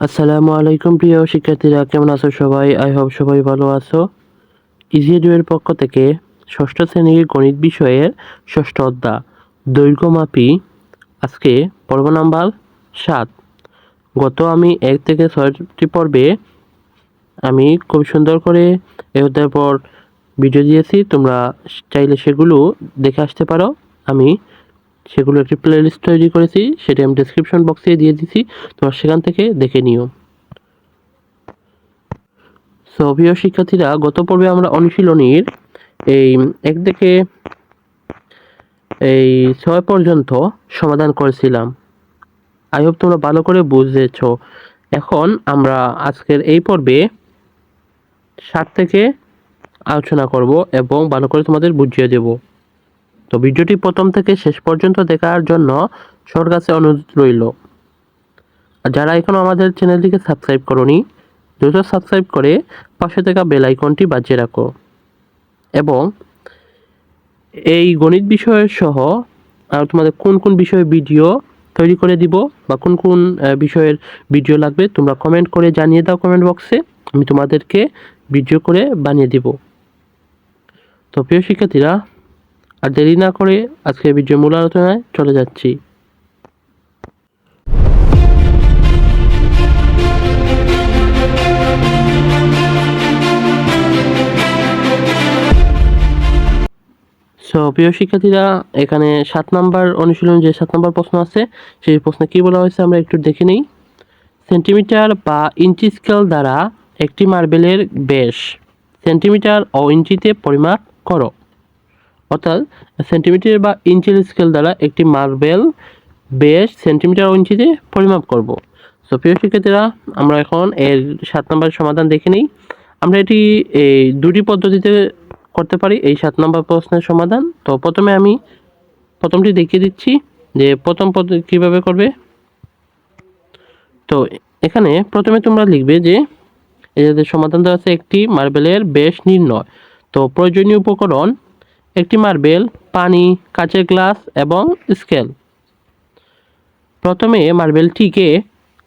আসসালামু আলাইকুম প্রিয় শিক্ষার্থীরা, কেমন আছো সবাই? আই হোপ সবাই ভালো আছো। ইজিএডুয়ের পক্ষ থেকে ষষ্ঠ শ্রেণির গণিত বিষয়ের ষষ্ঠ অধ্যা দৈর্ঘ্যমাপী আজকে পর্ব নাম্বার সাত। গত আমি এক থেকে ছয়টি পর্বে আমি খুব সুন্দর করে এ অধ্যায়ের পর ভিডিও দিয়েছি, তোমরা চাইলে সেগুলো দেখে আসতে পারো। আমি সেগুলো একটি প্লেলিস্ট তৈরি করেছি, সেটি আমি ডেসক্রিপশন বক্সে দিয়ে দিছি তোমরা সেখান থেকে দেখে নিও। সো প্রিয় শিক্ষার্থীরা, গত পর্বে আমরা অনুশীলনীর এই এক থেকে এই ছয় পর্যন্ত সমাধান করেছিলাম। আই হোপ তোমরা ভালো করে বুঝেছ। এখন আমরা আজকের এই পর্বে সাত থেকে আলোচনা করব এবং ভালো করে তোমাদের বুঝিয়ে দেব। তো ভিডিওটি প্রথম থেকে শেষ পর্যন্ত দেখার জন্য সবার কাছে অনুরোধ রইল। আর যারা এখনও আমাদের চ্যানেলটিকে সাবস্ক্রাইব করনি, দ্রুত সাবস্ক্রাইব করে পাশে থাকা বেল আইকনটি বাজিয়ে রাখো। এবং এই গণিত বিষয়ের সহ আর তোমাদের কোন কোন বিষয়ে ভিডিও তৈরি করে দিব বা কোন কোন বিষয়ের ভিডিও লাগবে তোমরা কমেন্ট করে জানিয়ে দাও কমেন্ট বক্সে। আমি তোমাদেরকে ভিডিও করে বানিয়ে দিব। তো প্রিয় শিক্ষার্থীরা আর দেরি না করে আজকে ভিডিও মূল আলোচনায় চলে যাচ্ছি। সো প্রিয় শিক্ষার্থীরা, এখানে সাত নাম্বার অনুশীলন যে সাত নাম্বার প্রশ্ন আছে, সেই প্রশ্নে কি বলা হয়েছে আমরা একটু দেখে নিই। সেন্টিমিটার বা ইঞ্চি স্কেল দ্বারা একটি মার্বেলের বেশ সেন্টিমিটার ও ইঞ্চিতে পরিমাপ করো। অর্থাৎ সেন্টিমিটার বা ইঞ্চির স্কেল দ্বারা একটি মার্বেল বেশ সেন্টিমিটার ও ইঞ্চিতে পরিমাপ করব। সো প্রিয় শিক্ষার্থীরা, আমরা এখন এর সাত নম্বর সমাধান দেখে নিই। আমরা এটি, এই দুটি পদ্ধতিতে করতে পারি, এই সাত নম্বর প্রশ্নের সমাধান। তো, প্রথমে আমি প্রথমটি দেখিয়ে দিচ্ছি যে প্রথম পদ্ধতি কীভাবে করবে। তো, এখানে প্রথমে তোমরা লিখবে যে এদের সমাধান দেওয়া আছে একটি মার্বেলের বেশ নির্ণয়। তো, প্রয়োজনীয় উপকরণ একটি মার্বেল, পানি, কাচের গ্লাস এবং স্কেল। প্রথমে মার্বেলটিকে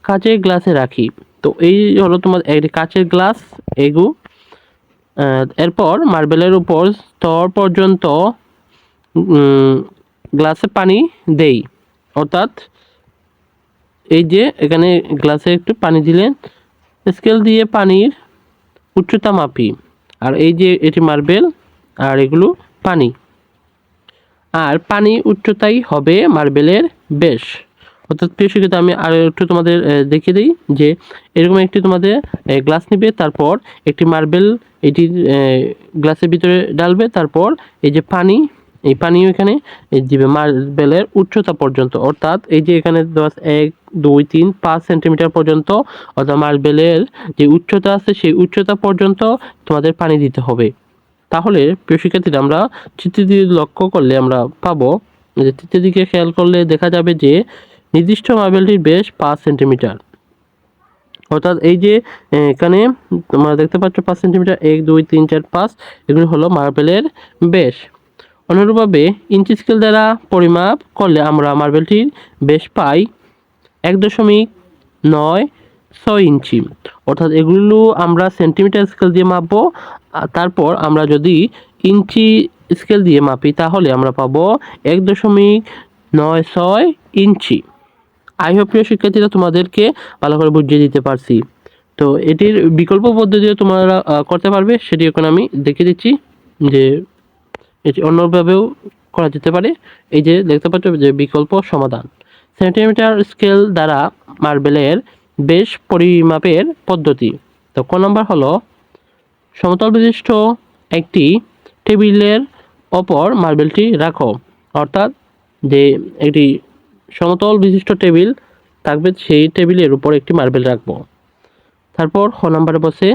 কাচের গ্লাসে রাখি। তো এই হলো তোমার কাচের গ্লাস, এগু। এরপর মার্বেলের উপর স্তর পর্যন্ত গ্লাসে পানি দেই। অর্থাৎ এই যে এখানে গ্লাসে একটু পানি দিলেন, স্কেল দিয়ে পানির উচ্চতা মাপি। আর এই যে এটি মার্বেল, আর এগুলো পানি। আর পানি উচ্চতাই হবে মার্বেলের বেশ। অর্থাৎ প্রিয় শিক্ষিত, আমি আর একটু তোমাদের দেখিয়ে দিই যে এরকম একটি তোমাদের গ্লাস নিবে, তারপর একটি মার্বেল এটি গ্লাসের ভিতরে ডালবে, তারপর এই যে পানি, এই পানি এখানে দিবে মার্বেলের উচ্চতা পর্যন্ত। অর্থাৎ এই যে এখানে দশ এক, দুই, তিন, পাঁচ সেন্টিমিটার পর্যন্ত, অর্থাৎ মার্বেলের যে উচ্চতা আছে সেই উচ্চতা পর্যন্ত তোমাদের পানি দিতে হবে। তাহলে প্রিয় শিক্ষার্থীরা, আমরা চিত্রের দিকে লক্ষ্য করলে আমরা পাবো যে তৃতীয় দিকে খেয়াল করলে দেখা যাবে যে নির্দিষ্ট মার্বেলটির বেশ পাঁচ সেন্টিমিটার অর্থাৎ এই যে এখানে তোমরা দেখতে পাচ্ছ পাঁচ সেন্টিমিটার এক, দুই, তিন, চার, পাঁচ, এগুলো হলো মার্বেলের বেশ। অনুরূপভাবে ইঞ্চি স্কেল দ্বারা পরিমাপ করলে আমরা মার্বেলটির বেশ পাই এক দশমিক নয় ছয় ইঞ্চি। অর্থাৎ এগুলো আমরা সেন্টিমিটার স্কেল দিয়ে মাপবো। তারপর আমরা যদি ইঞ্চি স্কেল দিয়ে মাপি, তাহলে আমরা পাবো এক দশমিক নয় ছয় ইঞ্চি। আই হোপ প্রিয় শিক্ষার্থীরা তোমাদেরকে ভালো করে বুঝিয়ে দিতে পারছি। তো এটির বিকল্প পদ্ধতিও তোমরা করতে পারবে, সেটি এখন আমি দেখিয়ে দিচ্ছি যে এটি অন্যভাবেও করা যেতে পারে। এই যে দেখতে পাচ্ছ যে বিকল্প সমাধান। সেন্টিমিটার স্কেল দ্বারা মার্বেলের বেশ পরিমাপের পদ্ধতি। তো ক নম্বর হলো সমতল বিশিষ্ট একটি টেবিলের ওপর মার্বেলটি রাখো। অর্থাৎ যে একটি সমতল বিশিষ্ট টেবিল থাকবে, সেই টেবিলের উপর একটি মার্বেল রাখব। তারপর খ নম্বরে বসে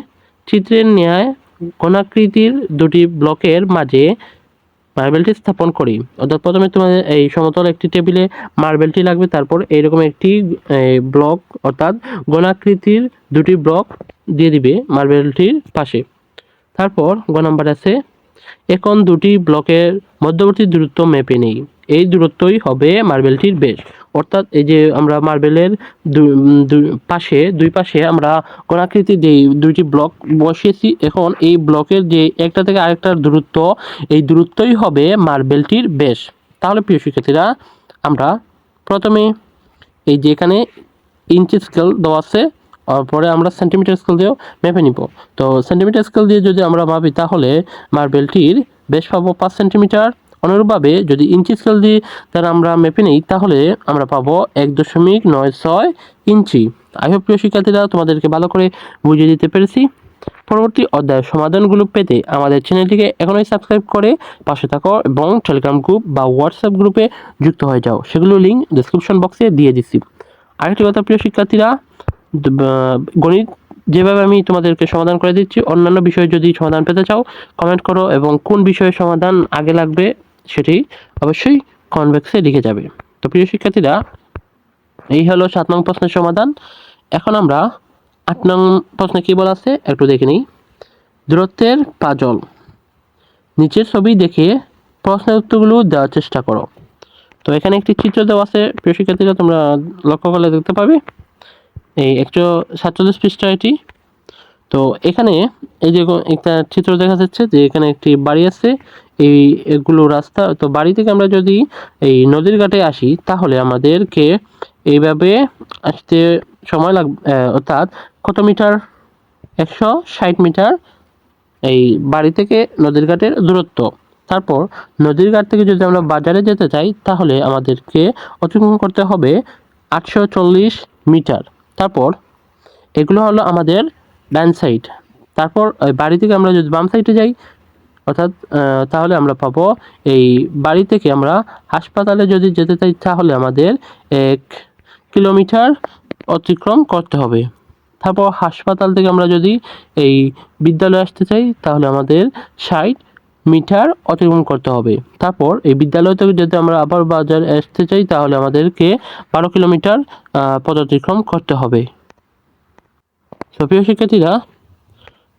চিত্রের ন্যায় কোণাকৃতির দুটি ব্লকের মাঝে মার্বেলটি স্থাপন করি। অর্থাৎ প্রথমে তোমাদের এই সমতল একটি টেবিলে মার্বেলটি লাগবে, তারপর এইরকম একটি ব্লক, অর্থাৎ গোনাকৃতির দুটি ব্লক দিয়ে দিবে মার্বেলটির পাশে। তারপর গ নাম্বার আছে, এখন দুটি ব্লকের মধ্যবর্তী দূরত্ব মেপে নেই। এই দূরত্বই হবে মার্বেলটির বেশ। অর্থাৎ এই যে আমরা মার্বেলের পাশে, দুই পাশে আমরা কোনাকৃতি যে দুইটি ব্লক বসিয়েছি, এখন এই ব্লকের যে একটা থেকে আরেকটার দূরত্ব, এই দূরত্বই হবে মার্বেলটির বেশ। তাহলে প্রিয় শিক্ষার্থীরা, আমরা প্রথমে এই যে এখানে ইঞ্চি স্কেল দেওয়া আছে পরে আমরা সেন্টিমিটার স্কেল দিয়েও মেপে নিব। তো সেন্টিমিটার স্কেল দিয়ে যদি আমরা মাপি তাহলে মার্বেলটির বেশ পাবো পাঁচ সেন্টিমিটার অনুরূপভাবে যদি ইঞ্চি স্কেল দিয়ে তার আমরা মেপে নিই, তাহলে আমরা পাবো এক দশমিক নয় ছয় ইঞ্চি আই হোপ প্রিয় শিক্ষার্থীরা তোমাদেরকে ভালো করে বুঝিয়ে দিতে পেরেছি। পরবর্তী অধ্যায়ের সমাধানগুলো পেতে আমাদের চ্যানেলটিকে এখনই সাবস্ক্রাইব করে পাশে থাকো এবং টেলিগ্রাম গ্রুপ বা হোয়াটসঅ্যাপ গ্রুপে যুক্ত হয়ে যাও। সেগুলো লিঙ্ক ডিসক্রিপশন বক্সে দিয়ে দিচ্ছি। আরেকটি কথা প্রিয় শিক্ষার্থীরা গণিত যেভাবে আমি তোমাদেরকে সমাধান করে দিচ্ছি, অন্যান্য বিষয়ে যদি সমাধান পেতে চাও কমেন্ট করো এবং কোন বিষয়ে সমাধান আগে লাগবে সেটি অবশ্যই কনভেক্সে লিখে যাবে। তো প্রিয় শিক্ষার্থীরা, এই হলো সাত নং প্রশ্নের সমাধান। এখন আমরা আট নং প্রশ্নে কী বলা আছে একটু দেখে নিই। দূরত্বের পাজল নিচের ছবি দেখে প্রশ্নের উত্তরগুলো দেওয়ার চেষ্টা করো। তো এখানে একটি চিত্র দেওয়া আছে। প্রিয় শিক্ষার্থীরা, তোমরা লক্ষ্য করলে দেখতে পাবে। এই একশো সাতচল্লিশ পৃষ্ঠা এটি। তো এখানে এই যে একটা চিত্র দেখা যাচ্ছে যে এখানে একটি বাড়ি আছে। এই এগুলো রাস্তা, তো বাড়ি থেকে আমরা যদি এই নদীর ঘাটে আসি, তাহলে আমাদেরকে এইভাবে আসতে সময় লাগ অর্থাৎ কত মিটার? একশো ষাট মিটার এই বাড়ি থেকে নদীর ঘাটের দূরত্ব। তারপর নদীর ঘাট থেকে যদি আমরা বাজারে যেতে চাই, তাহলে আমাদেরকে অতিক্রম করতে হবে আটশো চল্লিশ মিটার। তারপর এগুলো হলো আমাদের ডান সাইড। তারপর ওই বাড়ি থেকে আমরা যদি বাম সাইডে যাই, অর্থাৎ তাহলে আমরা পাবো এই বাড়ি থেকে আমরা হাসপাতালে যদি যেতে চাই, তাহলে আমাদের এক কিলোমিটার অতিক্রম করতে হবে। তারপর হাসপাতাল থেকে আমরা যদি এই বিদ্যালয়ে আসতে চাই, তাহলে আমাদের ষাট মিটার অতিক্রম করতে হবে। তারপর এই বিদ্যালয় থেকে যদি আমরা আবার বাজার আসতে চাই, তাহলে আমাদেরকে বারো কিলোমিটার পথ অতিক্রম করতে হবে। তো শিক্ষার্থীরা,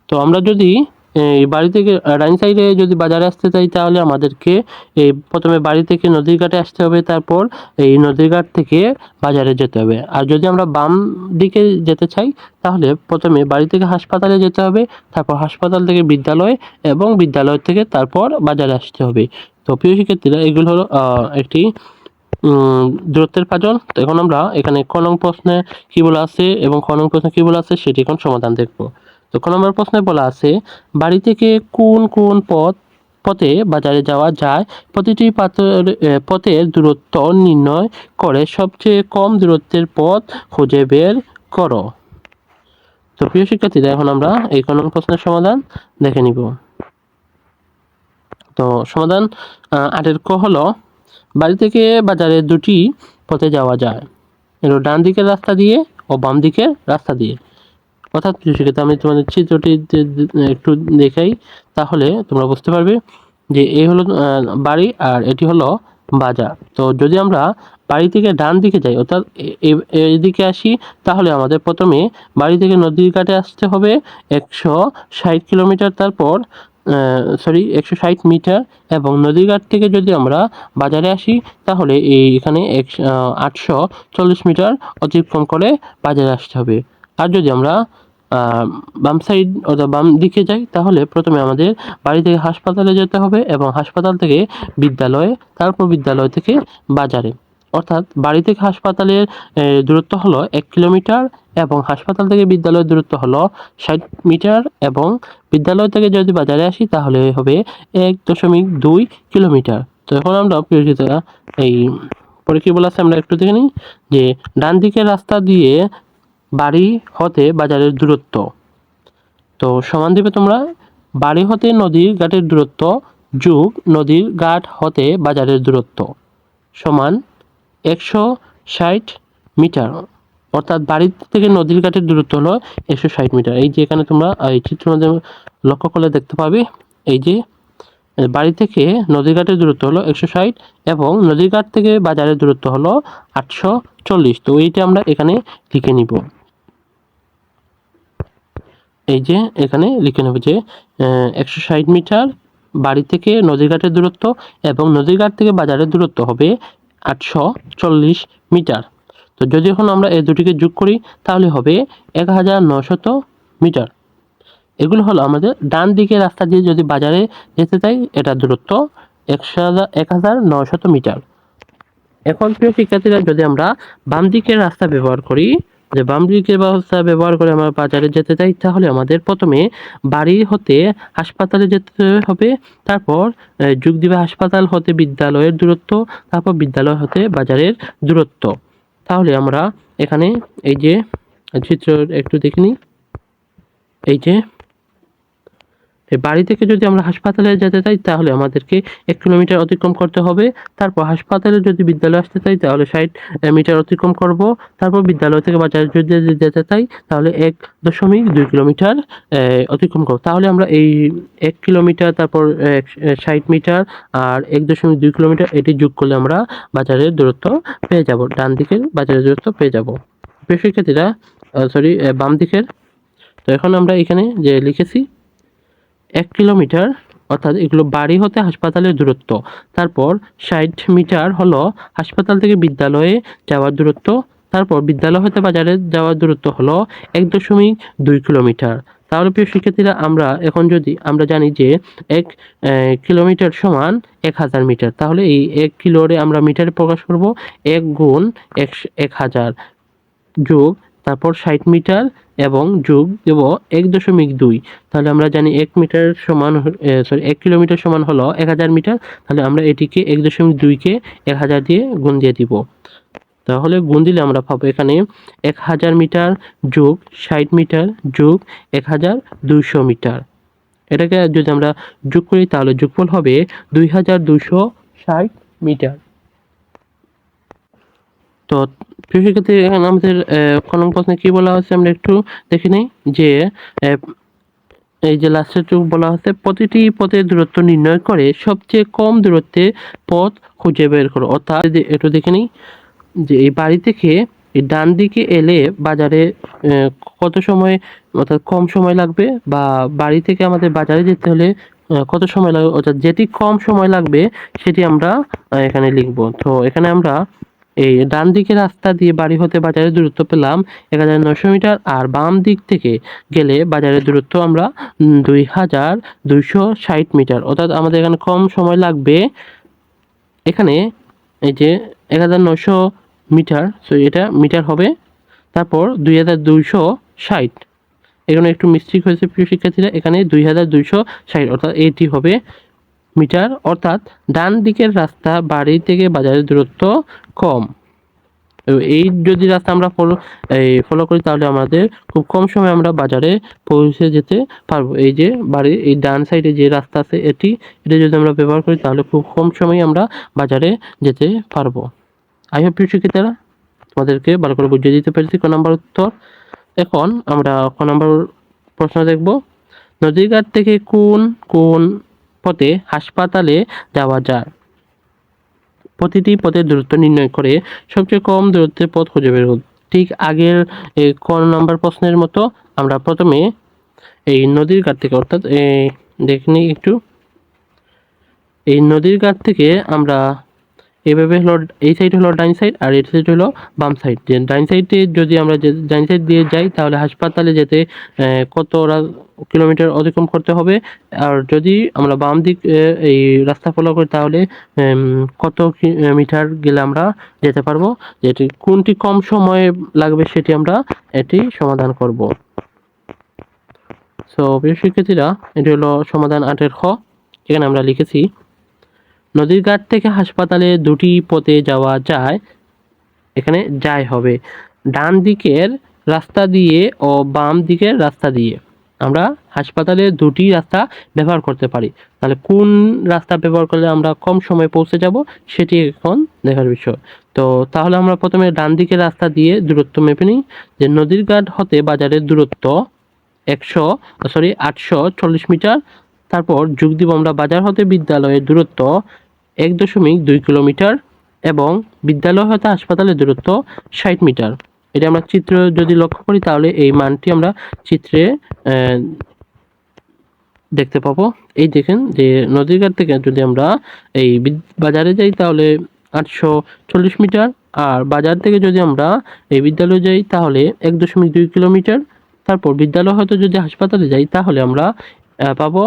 তো আমরা যদি এই বাড়ি থেকে রাইন সাইডে যদি বাজারে আসতে চাই, তাহলে আমাদেরকে এই প্রথমে বাড়ি থেকে নদীর ঘাটে আসতে হবে, তারপর এই নদীর ঘাট থেকে বাজারে যেতে হবে। আর যদি আমরা বাম দিকে যেতে চাই, তাহলে প্রথমে বাড়ি থেকে হাসপাতালে যেতে হবে, তারপর হাসপাতাল থেকে বিদ্যালয় এবং বিদ্যালয় থেকে তারপর বাজারে আসতে হবে। তো প্রিয় শিক্ষার্থীরা, এগুলো হলো একটি দূরত্বের পাজল তো এখন আমরা এখানে ক নং প্রশ্নে কী বলা আছে এবং খ নং প্রশ্নে কী বলা আছে সেটি এখন সমাধান দেখব। তো ক নম্বর প্রশ্নে বলা আছে, বাড়ি থেকে কোন কোন পথ, পথে বাজারে যাওয়া যায়, প্রতিটি পাথর পথের দূরত্ব নির্ণয় করে সবচেয়ে কম দূরত্বের পথ খুঁজে বের করো। তো প্রিয় শিক্ষার্থীরা, এখন আমরা এই ক নং প্রশ্নের সমাধান দেখে নিব। তো সমাধান আটের ক হলো, বাড়ি থেকে বাজারে দুটি পথে যাওয়া যায়, এর ডান দিকের রাস্তা দিয়ে ও বাম দিকের রাস্তা দিয়ে। অর্থাৎ সেক্ষেত্রে আমি তোমাদের চিত্রটি একটু দেখাই, তাহলে তোমরা বুঝতে পারবে যে এই হলো বাড়ি আর এটি হলো বাজার। তো যদি আমরা বাড়ি থেকে ডান দিকে যাই, অর্থাৎ এ- এ- আসি, তাহলে আমাদের প্রথমে বাড়ি থেকে নদীর ঘাটে আসতে হবে একশো ষাট কিলোমিটার, তারপর সরি একশো ষাট মিটার, এবং নদীঘাট থেকে যদি আমরা বাজারে আসি, তাহলে এই, এখানে এক আটশো চল্লিশ মিটার অতিক্রম করে বাজারে আসতে হবে। আর যদি আমরা বাম সাইড অথবা বাম দিকে যাই, তাহলে প্রথমে আমাদের বাড়ি থেকে হাসপাতালে যেতে হবে এবং হাসপাতাল থেকে বিদ্যালয়ে, তারপর বিদ্যালয় থেকে বাজারে। অর্থাৎ বাড়ি থেকে হাসপাতালের দূরত্ব হলো এক কিলোমিটার এবং হাসপাতাল থেকে বিদ্যালয়ের দূরত্ব হলো ষাট মিটার এবং বিদ্যালয় থেকে যদি বাজারে আসি, তাহলে হবে এক দশমিক দুই কিলোমিটার। তো এখন আমরা প্রিয়জিতা এই পরে কি বলা আছে, আমরা একটু দেখে নিই যে ডান দিকের রাস্তা দিয়ে বাড়ি হতে বাজারের দূরত্ব। তো সমান দিবে তোমরা, বাড়ি হতে নদীর ঘাটের দূরত্ব যুগ নদীর ঘাট হতে বাজারের দূরত্ব সমান একশো ষাট মিটার। অর্থাৎ বাড়ি থেকে নদীর ঘাটের দূরত্ব হলো একশো ষাট মিটার। এই যে এখানে তোমরা, এই চিত্র মধ্যে লক্ষ্য করলে দেখতে পাবে, এই যে বাড়ি থেকে নদীর ঘাটের দূরত্ব হলো একশো ষাট এবং নদীর ঘাট থেকে বাজারের দূরত্ব হলো আটশো চল্লিশ। তো এইটা আমরা এখানে লিখে নিব। এই যে এখানে লিখে নেব যে একশো ষাট মিটার বাড়ি থেকে নদীঘাটের দূরত্ব এবং নদীঘাট থেকে বাজারের দূরত্ব হবে আটশো চল্লিশ মিটার। তো যদি এখন আমরা এই দুটিকে যোগ করি, তাহলে হবে এক হাজার নশত মিটার। এগুলো হলো আমাদের ডান দিকের রাস্তা দিয়ে যদি বাজারে যেতে চাই, এটা দূরত্ব একশো হাজার এক হাজার নশত মিটার। এখন প্রিয় শিক্ষার্থীরা, যদি আমরা বাম দিকের রাস্তা ব্যবহার করি যে বাম দিকের ব্যবস্থা ব্যবহার করে আমরা বাজারে যেতে চাই, তাহলে আমাদের প্রথমে বাড়ি হতে হাসপাতালে যেতে হবে, তারপর যুগ দিবে হাসপাতাল হতে বিদ্যালয়ের দূরত্ব, তারপর বিদ্যালয় হতে বাজারের দূরত্ব। তাহলে আমরা এখানে এই যে চিত্র একটু দেখে নিই। এই যে বাড়ি থেকে যদি আমরা হাসপাতালে যেতে চাই, তাহলে আমাদেরকে এক কিলোমিটার অতিক্রম করতে হবে। তারপর হাসপাতালে যদি বিদ্যালয়ে আসতে চাই, তাহলে ষাট মিটার অতিক্রম করব। তারপর বিদ্যালয় থেকে বাজারে যদি যেতে চাই, তাহলে এক দশমিক দুই কিলোমিটার অতিক্রম করব। তাহলে আমরা এই এক কিলোমিটার, তারপর ষাট মিটার আর এক দশমিক দুই কিলোমিটার এটি যোগ করলে আমরা বাজারের দূরত্ব পেয়ে যাব। ডান দিকের বাজারের দূরত্ব পেয়ে যাব। প্রিয় শিক্ষার্থীরা সরি বাম দিকের। তো এখন আমরা এখানে যে লিখেছি এক কিলোমিটার, অর্থাৎ এগুলো বাড়ি হতে হাসপাতালের দূরত্ব। তারপর ষাট মিটার হলো হাসপাতাল থেকে বিদ্যালয়ে যাওয়ার দূরত্ব। তারপর বিদ্যালয় হতে বাজারে যাওয়ার দূরত্ব হলো এক দশমিক দুই কিলোমিটার। তাহলে প্রিয় শিক্ষার্থীরা, আমরা এখন যদি, আমরা জানি যে এক কিলোমিটার সমান এক হাজার মিটার। তাহলে এই এক কিলোরে আমরা মিটারে প্রকাশ করব এক গুণ এক এক হাজার যোগ তারপর ষাট মিটার এবং যোগ দেব এক দশমিক দুই। তাহলে আমরা জানি এক মিটার সমান সরি এক কিলোমিটার সমান হলো এক হাজার মিটার। তাহলে আমরা এটিকে এক দশমিক দুইকে এক হাজার দিয়ে গুণ দিয়ে দিব। তাহলে গুণ দিলে আমরা পাবো এখানে এক হাজার মিটার যোগ ষাট মিটার যোগ এক হাজার দুইশো মিটার। এটাকে যদি আমরা যোগ করি, তাহলে যোগফল হবে দুই হাজার দুইশো ষাট মিটার। তো প্রিয় শিক্ষার্থী এখানে আমাদের কলম প্রশ্নে কি বলা হচ্ছে আমরা একটু দেখে নিই? যে এই যে লাস্টের টুক বলা হচ্ছে প্রতিটি পথের দূরত্ব নির্ণয় করে সবচেয়ে কম দূরত্বে পথ খুঁজে বের করো। অর্থাৎ একটু দেখে নিই, যে এই বাড়ি থেকে ডান দিকে এলে বাজারে কত সময়, অর্থাৎ কম সময় লাগবে? বা বাড়ি থেকে আমাদের বাজারে যেতে হলে কত সময় লাগবে? অর্থাৎ যেটি কম সময় লাগবে, সেটি আমরা এখানে লিখব। তো এখানে আমরা এই ডান দিকে রাস্তা দিয়ে বাড়ি হতে বাজারের দূরত্ব পেলাম এক হাজার নশো মিটার আর বাম দিক থেকে গেলে বাজারের দূরত্ব আমরা দুই হাজার দুইশো ষাট মিটার। অর্থাৎ আমাদের এখানে কম সময় লাগবে। এখানে এই যে এক হাজার নশো মিটার সো এটা মিটার হবে। তারপর দুই হাজার দুইশো ষাট। এখানে একটু মিস্টেক হয়েছে প্রিয় শিক্ষার্থীরা, এখানে দুই হাজার দুইশো ষাট, অর্থাৎ এটি হবে মিটার, অর্থাৎ ডান দিকের রাস্তা বাড়ি থেকে বাজারের দূরত্ব কম। এই যদি রাস্তা আমরা ফলো ফলো করি, তাহলে আমাদের খুব কম সময়ে আমরা বাজারে পৌঁছে যেতে পারব। এই যে বাড়ির, এই ডান সাইডে যে রাস্তা আছে, এটি, এটা যদি আমরা ব্যবহার করি, তাহলে খুব কম সময়ে আমরা বাজারে যেতে পারব। আই হোপ শিক্ষিতারা তোমাদেরকে ভালো করে বুঝিয়ে দিতে পেরেছি ক নাম্বার উত্তর। এখন আমরা ক নাম্বার প্রশ্ন দেখব। নদীর ঘাট থেকে কোন কোন পথে হাসপাতালে যাওয়া যায়। প্রতিটি পথের দূরত্ব নির্ণয় করে সবচেয়ে কম দূরত্বের পথ খুঁজে বের করুন ঠিক আগের ক নম্বর প্রশ্নের মতো আমরা প্রথমে এই নদীর ঘাট থেকে, অর্থাৎ দেখে নিই একটু। এই নদীর ঘাট থেকে আমরা এভাবে হলো এই সাইড হলো ডাইন সাইড আর এই সাইড হলো বাম সাইড যে ডাইন সাইডে যদি আমরা ডাইন সাইড দিয়ে যাই, তাহলে হাসপাতালে যেতে কত কিলোমিটার অতিক্রম করতে হবে? আর যদি আমরা বাম দিক এই রাস্তা ফলো করি, তাহলে কত মিটার গেলে আমরা যেতে পারব? যেটি কোনটি কম সময়ে লাগবে সেটি আমরা এটি সমাধান করব। সো প্রিয় শিক্ষার্থীরা, এটি হলো সমাধান আটের খ। এখানে আমরা লিখেছি নদীর ঘাট থেকে হাসপাতালে দুটি পথে যাওয়া যায়, এখানে যায় হবে। ডান দিকের রাস্তা দিয়ে ও বাম দিকের রাস্তা দিয়ে আমরা হাসপাতালে দুটি রাস্তা ব্যবহার করতে পারি। তাহলে কোন রাস্তা ব্যবহার করলে আমরা কম সময়ে পৌঁছে যাব, সেটি এখন দেখার বিষয়। তো তাহলে আমরা প্রথমে ডান দিকের রাস্তা দিয়ে দূরত্ব মেপে নিই। যে নদীর ঘাট হতে বাজারের দূরত্ব একশো, সরি, আটশো চল্লিশ মিটার। তারপর যোগ দিব আমরা বাজার হতে বিদ্যালয়ের দূরত্ব এক দশমিক দুই কিলোমিটার এবং বিদ্যালয় হতে হাসপাতালের দূরত্ব ষাট মিটার। এটা আমরা চিত্র যদি লক্ষ্য করি, তাহলে এই মানটি আমরা চিত্রে দেখতে পাবো। এই দেখেন যে নদীর ঘাট থেকে যদি আমরা এই বাজারে যাই, তাহলে আটশো চল্লিশ মিটার। আর বাজার থেকে যদি আমরা এই বিদ্যালয়ে যাই, তাহলে এক দশমিক দুই কিলোমিটার। তারপর বিদ্যালয় হয়তো যদি হাসপাতালে যাই, তাহলে আমরা পাবো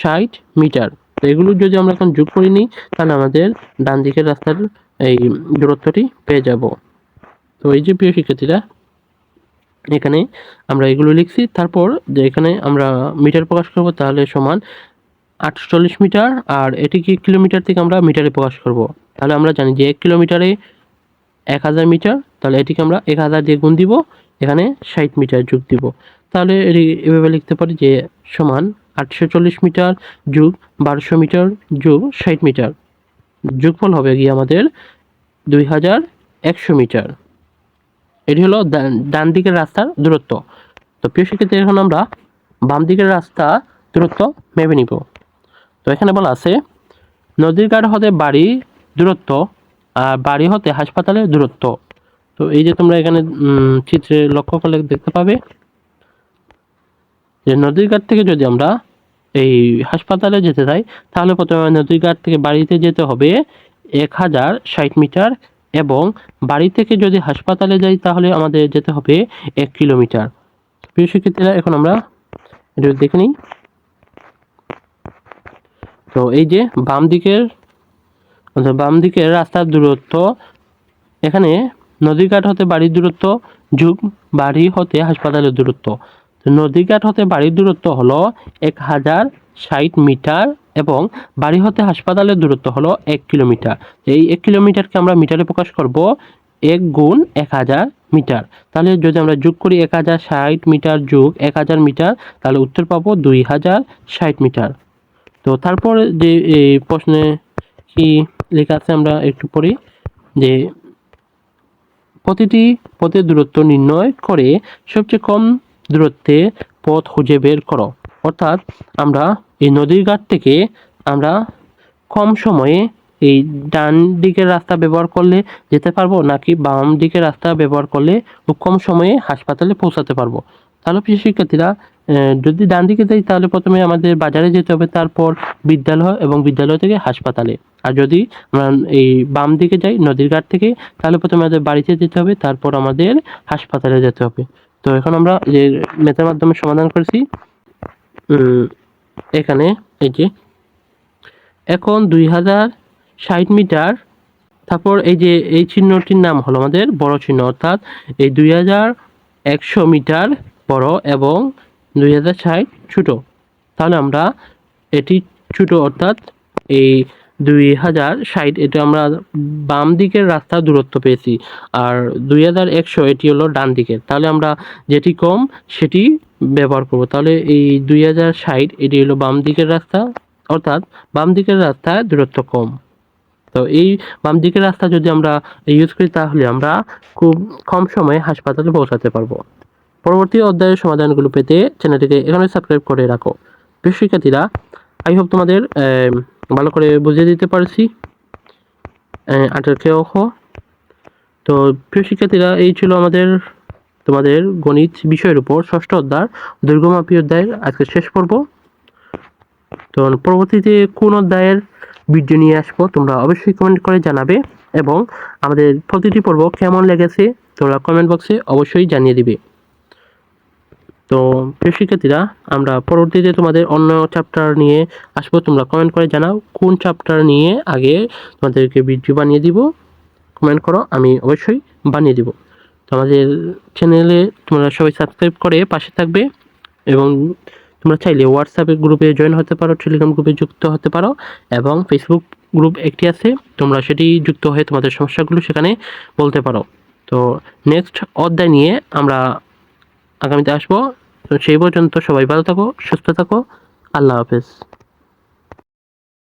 ষাট মিটার। এগুলো যদি আমরা এখন যোগ করে নিই, তাহলে আমাদের ডান দিকের রাস্তার এই দূরত্বটি পেয়ে যাব। তো এই যে প্রিয় শিক্ষার্থীরা, এখানে আমরা এগুলো লিখছি। তারপর যে এখানে আমরা মিটার প্রকাশ করব, তাহলে সমান আটচল্লিশ মিটার, আর এটিকে কিলোমিটার থেকে আমরা মিটারে প্রকাশ করব? তাহলে আমরা জানি যে এক কিলোমিটারে এক হাজার মিটার, তাহলে এটিকে আমরা এক হাজার দিয়ে গুণ দিব, এখানে ষাট মিটার যোগ দিব। তাহলে এটি এভাবে লিখতে পারি যে সমান আটশো চল্লিশ মিটার যোগ বারোশো মিটার যোগ ষাট মিটার। যোগফল হবে গিয়ে আমাদের দুই হাজার একশো মিটার। এটি হলো ডান- দিকের রাস্তার দূরত্ব। তো প্রিয় শিক্ষার্থী, এখন আমরা বাম দিকের রাস্তা দূরত্ব মেপে নিব। তো এখানে বলা আছে, নদীর ঘাট হতে বাড়ি দূরত্ব, আর বাড়ি হতে হাসপাতালের দূরত্ব। তো এই যে তোমরা এখানে চিত্রে লক্ষ্য করলে দেখতে পাবে যে নদীর ঘাট থেকে যদি আমরা এই হাসপাতালে যেতে চাই তাহলে প্রথমে নদীর ঘাট থেকে বাড়িতে যেতে হবে এক হাজার ষাট মিটার এবং বাড়ি থেকে যদি হাসপাতালে যাই, তাহলে আমাদের যেতে হবে এক কিলোমিটার। প্রিয় শিক্ষার্থীরা, এখন আমরা এটা দেখে নিই। তো এই যে বাম দিকের, অর্থাৎ বাম দিকের রাস্তার দূরত্ব, এখানে নদীঘাট হতে বাড়ির দূরত্ব যুগ বাড়ি হতে হাসপাতালের দূরত্ব। নদীঘাট হতে বাড়ির দূরত্ব হলো এক হাজার ষাট মিটার এবং বাড়ি হতে হাসপাতালের দূরত্ব হলো এক কিলোমিটার। এই এক কিলোমিটারকে আমরা মিটারে প্রকাশ করব এক গুণ এক হাজার মিটার। তাহলে যদি আমরা যোগ করি এক হাজার ষাট মিটার যোগ এক হাজার মিটার, তাহলে উত্তর পাবো দুই হাজার ষাট মিটার। তো তারপর যে এই প্রশ্নে কি লেখা আছে আমরা একটু পড়ি যে, প্রতিটি পথের দূরত্ব নির্ণয় করে সবচেয়ে কম দূরত্বে পথ খুঁজে বের করো। অর্থাৎ আমরা এই নদীর ঘাট থেকে আমরা কম সময়ে এই ডান দিকের রাস্তা ব্যবহার করলে যেতে পারব, নাকি বাম দিকের রাস্তা ব্যবহার করলে কম সময়ে হাসপাতালে পৌঁছাতে পারব? তাহলে প্রিয় শিক্ষার্থীরা যদি ডান দিকে যাই, তাহলে প্রথমে আমাদের বাজারে যেতে হবে, তারপর বিদ্যালয় এবং বিদ্যালয় থেকে হাসপাতালে। আর যদি আমরা এই বাম দিকে যাই, নদীর ঘাট থেকে, তাহলে প্রথমে আমাদের বাড়িতে যেতে হবে, তারপর আমাদের হাসপাতালে যেতে হবে। তো এখন আমরা যে ম্যাথের মাধ্যমে সমাধান করেছি এখানে এই যে, এখন দুই হাজার ষাট মিটার, তারপর এই যে এই চিহ্নটির নাম হলো আমাদের বড় চিহ্ন, অর্থাৎ এই দুই হাজার একশো মিটার বড় এবং দুই হাজার ষাট ছোটো। তাহলে আমরা এটি ছোটো, অর্থাৎ এই দুই হাজার ষাট এটা আমরা বাম দিকের রাস্তার দূরত্ব পেয়েছি। আর দুই হাজার একশো এটি হলো ডান দিকের তাহলে আমরা যেটি কম সেটি ব্যবহার করব। তাহলে এই দুই হাজার ষাট এটি হলো বাম দিকের রাস্তা অর্থাৎ বাম দিকের রাস্তায় দূরত্ব কম। তো এই বাম দিকের রাস্তা যদি আমরা ইউজ করি তাহলে আমরা খুব কম সময়ে হাসপাতালে পৌঁছাতে পারব। পরবর্তী অধ্যায়ের সমাধানগুলো পেতে চ্যানেলটিকে এখানে সাবস্ক্রাইব করে রাখো। প্রিয় শিক্ষার্থীরা আই হোপ তোমাদের আহ, ভালো করে বুঝিয়ে দিতে পারছি। আটের কে অখ। তো প্রিয় শিক্ষার্থীরা, এই ছিল আমাদের, তোমাদের গণিত বিষয়ের উপর ষষ্ঠ অধ্যায় দৈর্ঘ্যমাপী অধ্যায়ের আজকে শেষ পর্ব। তো পরবর্তীতে কোন অধ্যায়ের ভিডিও নিয়ে আসব, তোমরা অবশ্যই কমেন্ট করে জানাবে এবং আমাদের প্রতিটি পর্ব কেমন লেগেছে তোমরা কমেন্ট বক্সে অবশ্যই জানিয়ে দিবে। তো প্রিয় শিক্ষার্থীরা, আমরা পরবর্তীতে তোমাদের অন্য চ্যাপ্টার নিয়ে আসব। তোমরা কমেন্ট করে জানাও কোন চ্যাপ্টার নিয়ে আগে তোমাদেরকে ভিডিও বানিয়ে দিব। কমেন্ট করো, আমি অবশ্যই বানিয়ে দিব। তো আমাদের চ্যানেলে তোমরা সবাই সাবস্ক্রাইব করে পাশে থাকবে এবং তোমরা চাইলে হোয়াটসঅ্যাপের গ্রুপে জয়েন হতে পারো টেলিগ্রাম গ্রুপে যুক্ত হতে পারো এবং ফেসবুক গ্রুপ একটি আছে, তোমরা সেটি যুক্ত হয়ে তোমাদের সমস্যাগুলো সেখানে বলতে পারো। তো নেক্সট অধ্যায় নিয়ে আমরা আগামীতে আসব। তো সেই পর্যন্ত সবাই ভালো থাকো সুস্থ থাকো। আল্লাহ হাফেজ।